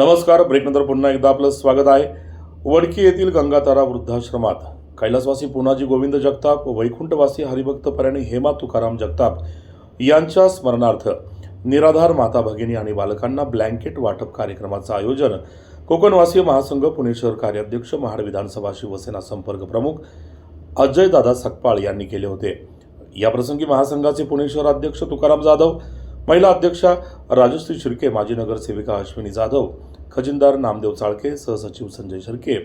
नमस्कार. ब्रेकनंतर पुन्हा एकदा आपलं स्वागत आहे. वडकी येथील गंगातारा वृद्धाश्रमात कैलासवासी पुनाजी गोविंद जगताप वैकुंठवासी हरिभक्त पर्याणी हेमा तुकाराम जगताप यांच्या स्मरणार्थ निराधार माता भगिनी आणि बालकांना ब्लँकेट वाटप कार्यक्रमाचं आयोजन कोकणवासी महासंघ पुणे शहर कार्याध्यक्ष महाड विधानसभा शिवसेना संपर्क प्रमुख अजयदादा सकपाळ यांनी केले होते. याप्रसंगी महासंघाचे पुणे शहर अध्यक्ष तुकाराम जाधव महिला अध्यक्षा राजश्री शिर्के माजी नगरसेविका अश्विनी जाधव खजिनदार नामदेव चाळके सहसचिव संजय शर्के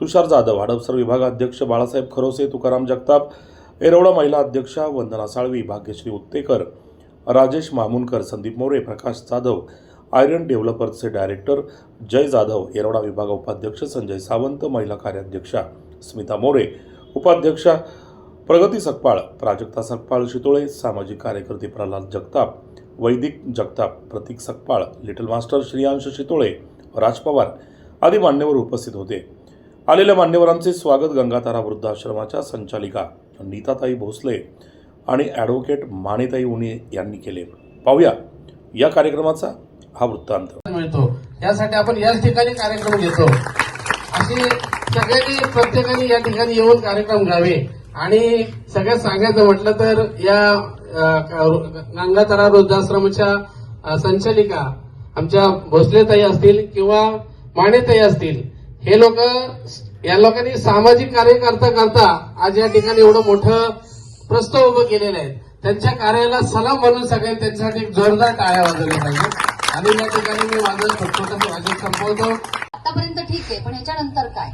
तुषार जाधव हडपसर विभागाध्यक्ष बाळासाहेब खरोसे तुकाराम जगताप एरवडा महिला अध्यक्षा वंदना साळवी भाग्यश्री उत्तेकर राजेश मामुनकर संदीप मोरे प्रकाश जाधव आयरन डेव्हलपर्सचे डायरेक्टर जय जाधव येरवडा विभाग उपाध्यक्ष संजय सावंत महिला कार्याध्यक्षा स्मिता मोरे उपाध्यक्षा प्रगती सकपाळ प्राजक्ता सकपाळ शितोळे सामाजिक कार्यकर्ते प्रल्हाद जगताप वैदिक जगताप प्रतीक सकपाळ लिटल मास्टर श्रीयांश शितोळे राज पवार आदी मान्यवर उपस्थित होते. आलेल्या मान्यवरांचे स्वागत गंगातारा वृद्धाश्रमाच्या संचालिका नीताताई भोसले आणि ॲडव्होकेट माणेताई उणे यांनी केले. पाहूया या कार्यक्रमाचा हा वृत्तांत. मिळतो. यासाठी आपण याच ठिकाणी कार्यक्रम घेतो. अशी सगळ्यांनी प्रत्येकाने या ठिकाणी येऊन कार्यक्रम घ्यावे. आणि सगळ्यात सांगायचं म्हटलं तर या गंगातारा वृद्धाश्रमाच्या संचालिका आमच्या भोसलेताई असतील किंवा माणेताई असतील हे लोक या लोकांनी सामाजिक कार्य करता करता आज या ठिकाणी एवढं मोठं प्रस्ताव उभं केलेलं आहे. त्यांच्या कार्याला सलाम म्हणून सगळ्यांनी त्यांच्यासाठी एक जोरदार टाळ्या वाजवल्या पाहिजे आणि या ठिकाणी मी माझं छोटं संपवतो. आतापर्यंत ठीक आहे पण याच्यानंतर काय?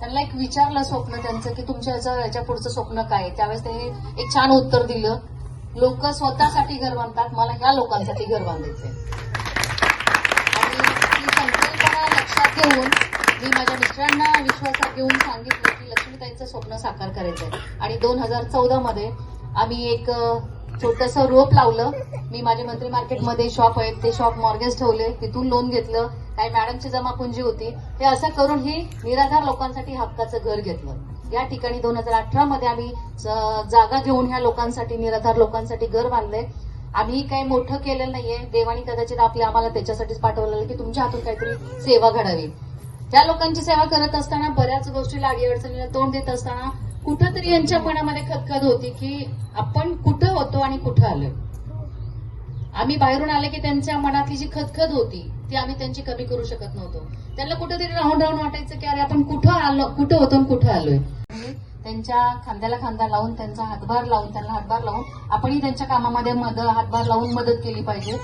त्यांना एक विचारलं स्वप्न त्यांचं की तुमच्या याच्या पुढचं स्वप्न काय त्यावेळेस त्यांनी एक छान उत्तर दिलं. लोक स्वतःसाठी घर बांधतात मला ह्या लोकांसाठी घर बांधायचंय. घेऊन मी माझ्या मिस्टरांना विश्वासात घेऊन सांगितलं की लक्ष्मीताईंचं स्वप्न साकार करायचंय. आणि दोन हजार चौदा मध्ये आम्ही एक छोटस रोप लावलं. मी माझे मंत्री मार्केटमध्ये शॉप आहेत ते शॉप मॉर्गेज ठेवले. तिथून लोन घेतलं. काही मॅडमची जमापुंजी होती. हे असं करून ही निराधार लोकांसाठी हक्काचं घर घेतलं. या ठिकाणी दोन हजार अठरा मध्ये आम्ही जागा घेऊन ह्या लोकांसाठी निराधार लोकांसाठी घर बांधले आम्ही काही मोठं केलेलं नाहीये. देवानी कदाचित आपल्या आम्हाला त्याच्यासाठीच पाठवलेलं की तुमच्या हातून काहीतरी सेवा घडावी. त्या लोकांची सेवा करत असताना बऱ्याच गोष्टी अडीअडचणीला तोंड देत असताना कुठंतरी यांच्या मनामध्ये खतखत होती की आपण कुठं होतो आणि कुठं आलोय. आम्ही बाहेरून आले की त्यांच्या मनातली जी खतखत होती ती आम्ही त्यांची कमी करू शकत नव्हतो. त्यांना कुठेतरी राहून राहून वाटायचं की अरे आपण कुठं आलो कुठं होतो आणि कुठं आलोय. त्यांच्या खांद्याला खांदा लावून त्यांचा हातभार लावून त्यांना हातभार लावून आपणही त्यांच्या कामामध्ये मदत हातभार लावून मदत केली पाहिजे.